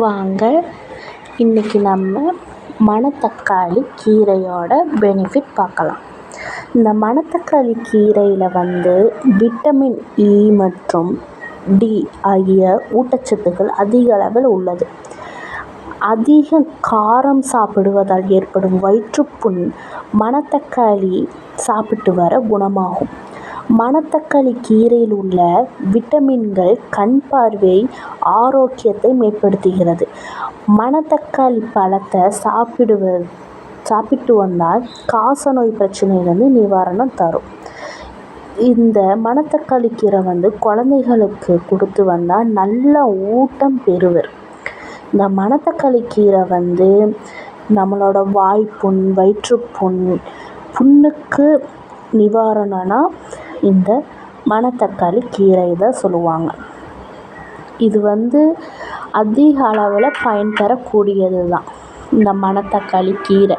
வாங்க இன்றைக்கி நம்ம மணத்தக்காளி கீரையோட பெனிஃபிட் பார்க்கலாம். இந்த மணத்தக்காளி கீரையில் வந்து விட்டமின் இ e மற்றும் டி ஆகிய ஊட்டச்சத்துக்கள் அதிக அளவில் உள்ளது. அதிக காரம் சாப்பிடுவதால் ஏற்படும் வயிற்றுப்புண் மணத்தக்காளி சாப்பிட்டு வர குணமாகும். மணத்தக்காளி கீரையில் உள்ள விட்டமின்கள் கண் பார்வை ஆரோக்கியத்தை மேம்படுத்துகிறது. மணத்தக்காளி பழத்தை சாப்பிடுவ சாப்பிட்டு வந்தால் காசநோய் பிரச்சனையிலேருந்து நிவாரணம் தரும். இந்த மணத்தக்காளி கீரை வந்து குழந்தைகளுக்கு கொடுத்து வந்தால் நல்ல ஊட்டம் பெறுவர். இந்த மணத்தக்காளி கீரை வந்து நம்மளோட வாய்ப்புண் வயிற்றுப்புண் புண்ணுக்கு நிவாரணம்னா இந்த மணத்தக்காளி கீரை தான் சொல்லுவாங்க. இது வந்து அதிக அளவில் பயன் தரக்கூடியது தான் இந்த மணத்தக்காளி கீரை.